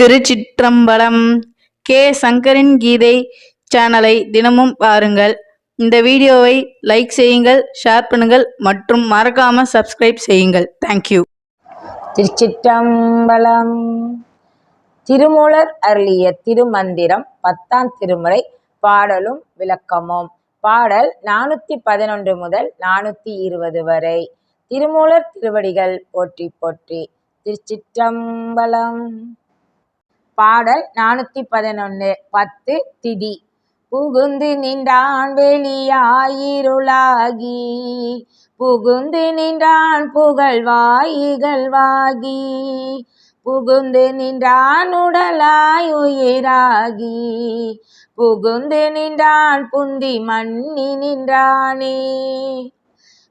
திருச்சிற்றம்பலம் K. சங்கரின் கீதை சேனலை தினமும் பாருங்கள். இந்த வீடியோவை லைக் செய்யுங்கள் ஷேர் பண்ணுங்கள் மற்றும் மறக்காம சப்ஸ்கிரைப் செய்யுங்கள். தேங்க்யூ திருச்சிற்றம்பலம் திருமூலர் அருளிய திருமந்திரம் பத்தாம் திருமுறை பாடலும் விளக்கமும். பாடல் நானூற்றி பதினொன்று முதல் நானூற்றி இருபது வரை. திருமூலர் திருவடிகள் போற்றி போற்றி. திருச்சிற்றம்பலம் பாடல் நானூற்றி பதினொன்று பத்து திதி. புகுந்து நின்றான் வெளியாயிருளாகி. புகுந்து நின்றான் புகழ்வாய் இகழ்வாகி புகுந்து நின்றான் உடலாய் உயிராகி. புகுந்து நின்றான் புந்தி மண்ணி நின்றானே.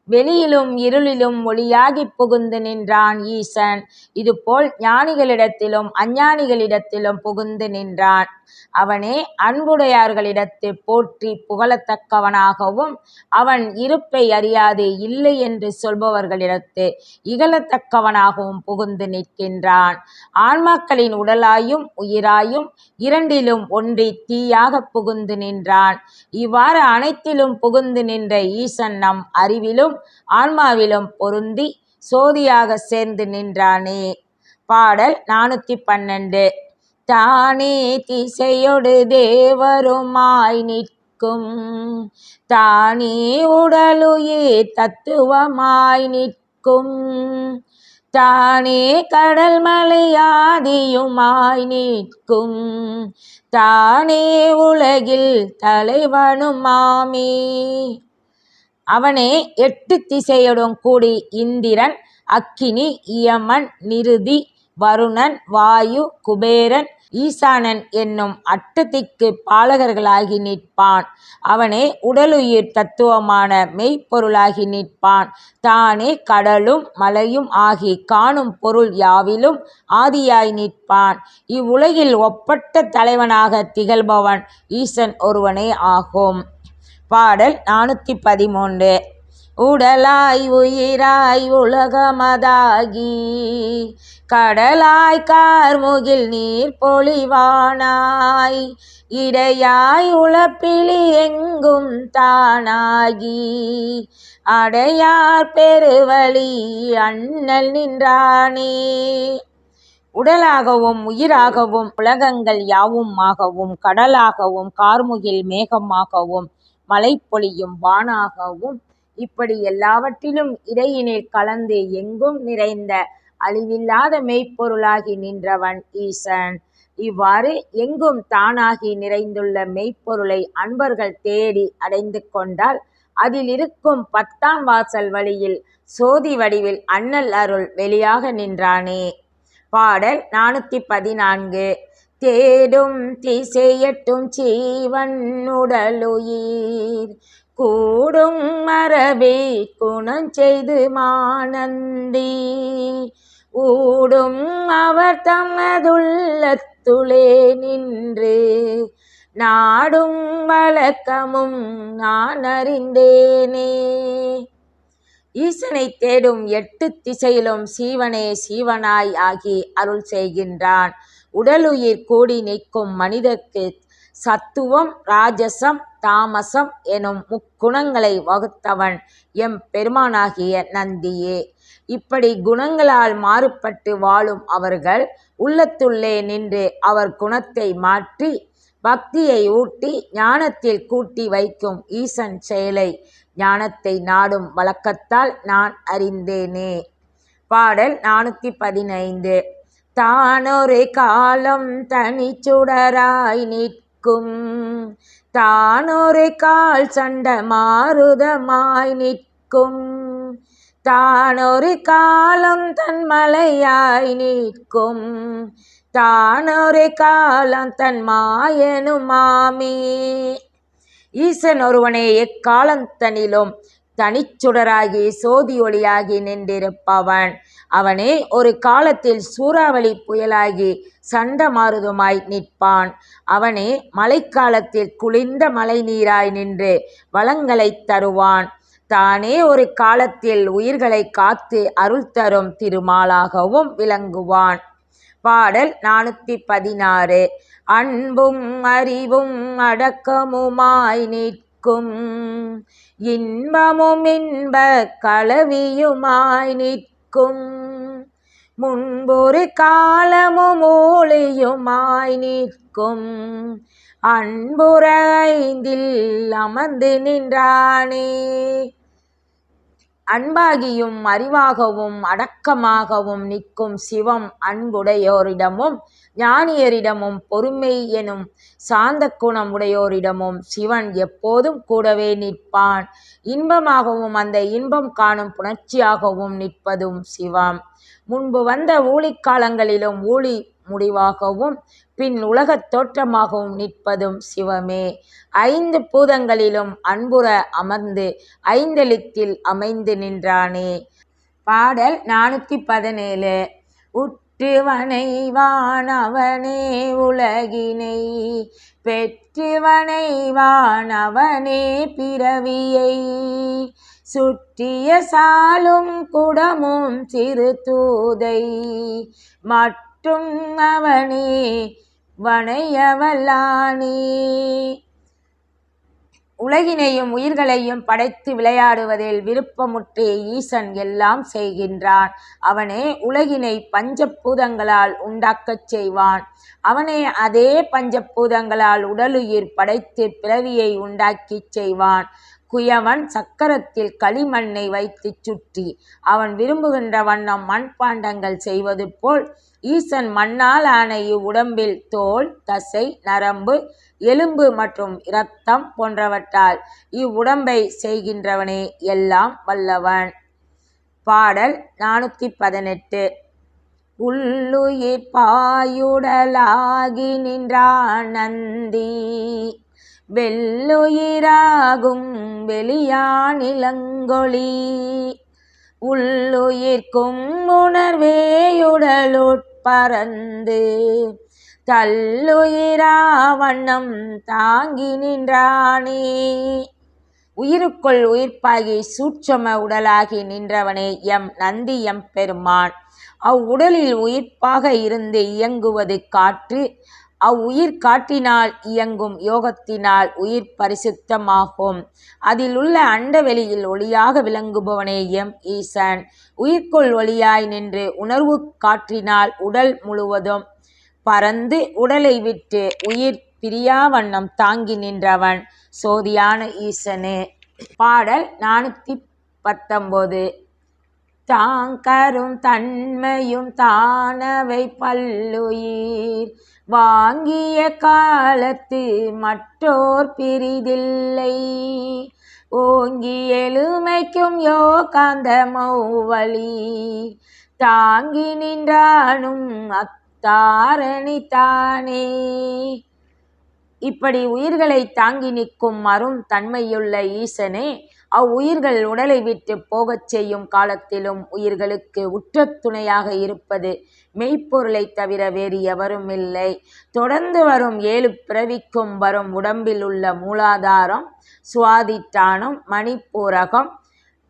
வெளியிலும் இருளிலும் ஒளியாகிப் புகுந்து நின்றான் ஈசன். இதுபோல் ஞானிகளிடத்திலும் அஞ்ஞானிகளிடத்திலும் புகுந்து நின்றான். அவனே அன்புடையார்களிடத்து போற்றி புகழத்தக்கவனாகவும் அவன் இருப்பை அறியாது இல்லை என்று சொல்பவர்களிடத்து இகழத்தக்கவனாகவும் புகுந்து நிற்கின்றான். ஆன்மாக்களின் உடலாயும் உயிராயும் இரண்டிலும் ஒன்றி தீயாக புகுந்து நின்றான். இவ்வாறு அனைத்திலும் புகுந்து நின்ற ஈசன் நம் அறிவிலும் ஆன்மாவிலும் பொருந்தி சோதியாக சேர்ந்து நின்றானே. பாடல் நானூற்றி பன்னெண்டு. தானே திசையொடு தேவருமாய் நிற்கும். தானே உடலுயே தத்துவமாய் நிற்கும். தானே கடல் மலையாதியுமாய் நிற்கும். தானே உலகில் தலைவனுமாமே. அவனே எட்டு திசையுடன் கூடி இந்திரன் அக்கினி இயமன் நிருதி வருணன் வாயு குபேரன் ஈசானன் என்னும் அட்டதிக்கு பாலகர்களாகி நிற்பான். அவனே உடலுயிர் தத்துவமான மெய்ப்பொருளாகி நிற்பான். தானே கடலும் மலையும் ஆகி காணும் பொருள் யாவிலும் ஆதியாய் நிற்பான். இவ்வுலகில் ஒப்பட்ட தலைவனாக திகழ்பவன் ஈசன் ஒருவனே ஆகும். பாடல் நானூற்றி பதிமூன்று. உடலாய் உயிராய் உலகமதாகி கடலாய் கார்முகில் நீர் பொழிவானாய். இடையாய் உழப்பிலி எங்கும் தானாகி. அடையார் பெருவழி அண்ணல் நின்றானே. உடலாகவும் உயிராகவும் உலகங்கள் யாவுமாகவும் கடலாகவும் கார்முகில் மேகமாகவும் மழை பொழியும் வானாகவும் இப்படி எல்லாவற்றிலும் இடையினில் கலந்து எங்கும் நிறைந்த அழிவில்லாத மெய்ப்பொருளாகி நின்றவன் ஈசன். இவ்வாறு எங்கும் தானாகி நிறைந்துள்ள மெய்ப்பொருளை அன்பர்கள் தேடி அடைந்து கொண்டால் அதில் இருக்கும் பத்தாம் வாசல் வழியில் சோதி வடிவில் அண்ணல் அருள் வெளியாக நின்றானே. பாடல் நானூற்றி பதினான்கு. தேடும் திசையட்டும் சீவன் உடலுயிர். கூடும் மரபே குணம் செய்து மானந்தி ஊடும் அவர் தமதுள்ளத்துளே நின்று நாடும் வழக்கமும் நான் அறிந்தேனே. ஈசனை தேடும் எட்டு திசையிலும் சீவனே சீவனாய் ஆகி அருள் செய்கின்றான். உடலுயிர் கூடி நிற்கும் மனிதர்க்கு சத்துவம் ராஜசம் தாமசம் எனும் முக்குணங்களை வகுத்தவன் எம் பெருமானாகிய நந்தியே. இப்படி குணங்களால் மாறுபட்டு வாழும் அவர்கள் உள்ளத்துள்ளே நின்று அவர் குணத்தை மாற்றி பக்தியை ஊட்டி ஞானத்தில் கூட்டி வைக்கும் ஈசன் செயலை ஞானத்தை நாடும் வழக்கத்தால் நான் அறிந்தேனே. பாடல் நானூற்றி பதினைந்து. தானொரு காலம் தனிச்சுடராய் நிற்கும். தானொரு கால் சண்ட மாறுதமாய் நிற்கும். தான் ஒரு காலம் தன் மலையாய் நிற்கும். தான் ஒரு காலம் தன் மாயனுமாமே. ஈசன் ஒருவனே எக்காலந்தனிலும் தனிச்சுடராகி சோதி ஒளியாகி நின்றிருப்பவன். அவனே ஒரு காலத்தில் சூறாவளி புயலாகி சண்டமாருதுமாய் நிற்பான். அவனே மழைக்காலத்தில் குளிர்ந்த மழை நீராய் நின்று வளங்களைத் தருவான். தானே ஒரு காலத்தில் உயிர்களை காத்து அருள் தரும் திருமாலாகவும் விளங்குவான். பாடல் நானூற்றி பதினாறு. அன்பும் அறிவும் அடக்கமுமாய் நிற்கும். இன்பமும் இன்ப கலவியுமாய் நிற்கும். முன்பொரு காலமும் ஒளியுமாய் நிற்கும். அன்புற ஐந்தில் அமர்ந்து நின்றானே. அன்பாகியும் அறிவாகவும் அடக்கமாகவும் நிற்கும் சிவம் அன்புடையோரிடமும் ஞானியரிடமும் பொறுமை எனும் சாந்த குணம் உடையோரிடமும் சிவன் எப்போதும் கூடவே நிற்பான். இன்பமாகவும் அந்த இன்பம் காணும் புணர்ச்சியாகவும் நிற்பதும் சிவம். முன்பு வந்த ஊழிக்காலங்களிலும் ஊழி முடிவாகவும் பின் உலகத் தோற்றமாகவும் நிற்பதும் சிவமே. ஐந்து பூதங்களிலும் அன்புற அமர்ந்து ஐந்தெழுத்தில் அமைந்து நின்றானே. பாடல் நானூற்றி பதினேழு. உட் உற்று வானவனே உலகினை பெற்று வானவனே பிறவியை. சுற்றிய சாலும் குடமும் சிறு தூதை மற்றும் அவனே வனையவல்லானே. உலகினையும் உயிர்களையும் படைத்து விளையாடுவதில் விருப்பமுற்றே ஈசன் எல்லாம் செய்கின்றான். அவனே உலகினை பஞ்சபூதங்களால் உண்டாக்கச் செய்வான். அவனே அதே பஞ்சபூதங்களால் உடலுயிர் படைத்து பிறவியை உண்டாக்கிச் செய்வான். குயவன் சக்கரத்தில் களிமண்ணை வைத்துச் சுற்றி அவன் விரும்புகின்ற வண்ணம் மண்பாண்டங்கள் செய்வது போல் ஈசன் மண்ணால் ஆன இவ்வுடம்பில் தோல் தசை நரம்பு எலும்பு மற்றும் இரத்தம் போன்றவற்றால் இவ்வுடம்பை செய்கின்றவனே எல்லாம் வல்லவன். பாடல் நானூற்றி பதினெட்டு உள்ளுயிர் பாயுடலாகி நின்றான் நந்தி. வெள்ளுயிராகும் வெளியானிலங்கொளி. உள்ளுயிர்க்கும் உணர்வேயுடலுட்பறந்து தல்லுயிரா வண்ணம் தாங்கி நின்றானே. உயிருக்குள் உயிர்ப்பாகி சூட்சம உடலாகி நின்றவனே எம் நந்தி எம் பெருமான் அவ்வுடலில் உயிர்ப்பாக இருந்து இயங்குவது காற்று அவ்வுயிர் காற்றினால் இயங்கும் யோகத்தினால் உயிர் பரிசுத்தமாகும். அதில் உள்ள அண்டவெளியில் ஒளியாக விளங்குபவனே எம். ஈசன். உயிர்க்குள் ஒளியாய் நின்று உணர்வு காற்றினால் உடல் முழுவதும் பறந்து உடலை விட்டு உயிர் பிரியாவண்ணம் தாங்கி நின்றவன் சோதியான ஈசனே. பாடல் நானூற்றி பத்தொம்போது தாங்கரும் தன்மையும் தானவை பல்லுயிர். வாங்கிய காலத்து மற்றோர் பிரிதில்லை. ஓங்கி எழுமைக்கும் யோகாந்த மௌவழி தாங்கி நின்றானும் அத்தாரணி தானே. இப்படி உயிர்களை தாங்கி நிற்கும் அரும் தன்மையுள்ள ஈசனே அவ்வுயிர்கள் உடலை விட்டு போகச் செய்யும் காலத்திலும் உயிர்களுக்கு உற்ற துணையாக இருப்பது மெய்ப்பொருளை தவிர வேறு எவரும் இல்லை. தொடர்ந்து வரும் ஏழு பிறவிக்கும் வரும் உடம்பில் உள்ள மூலாதாரம் சுவாதிட்டானம் மணிப்பூரகம்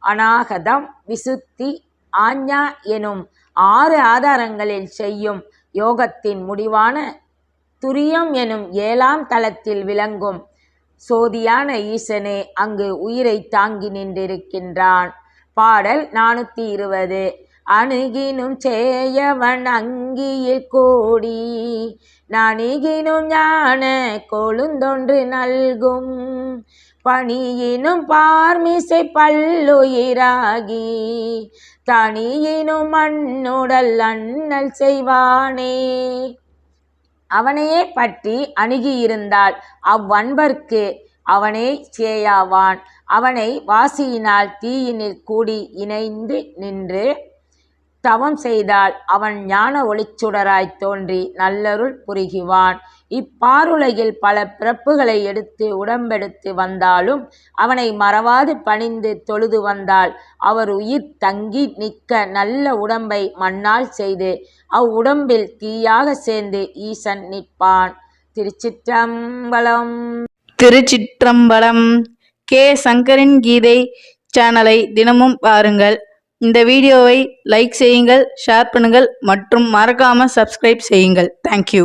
அநாகதம் விசுத்தி ஆஞ்ஞா எனும் ஆறு ஆதாரங்களில் செய்யும் யோகத்தின் முடிவான துரியம் எனும் ஏழாம் தளத்தில் விளங்கும் சோதியான ஈசனே அங்கு உயிரை தாங்கி நின்றிருக்கின்றான். பாடல் நானூற்றி இருபது. அணுகினும் சேயவன் அங்கியில் கூடி நணுகினும் ஞான கொழுந்தொன்று நல்கும். பணியினும் பார்மிசை பல்லுயிராகி தனியினும் மண்ணுடல் அண்ணல் செய்வானே. அவனையே பற்றி அணுகியிருந்தால் அவ்வன்பர்க்கு அவனே சேயாவான். அவனை வாசியினால் தீயினில் கூடி இணைந்து நின்று தவம் செய்தால் அவன் ஞான ஒளிச்சுடராய் தோன்றி நல்லருள் புரிகுவான். இப்பாருலகில் பல பிறப்புகளை எடுத்து உடம்பெடுத்து வந்தாலும் அவனை மறவாது பணிந்து தொழுது வந்தால் அவர் உயிர் தங்கி நிற்க நல்ல உடம்பை மண்ணால் செய்து அவ்வுடம்பில் தீயாக சேர்ந்து ஈசன் நிற்பான். திருச்சிற்றம்பலம். திருச்சிற்றம்பலம். கே. சங்கரின் கீதை சேனலை தினமும் பாருங்கள். இந்த வீடியோவை லைக் செய்யுங்கள் ஷேர் பண்ணுங்கள் மற்றும் மறக்காமல் சப்ஸ்கிரைப் செய்யுங்கள். தேங்க்யூ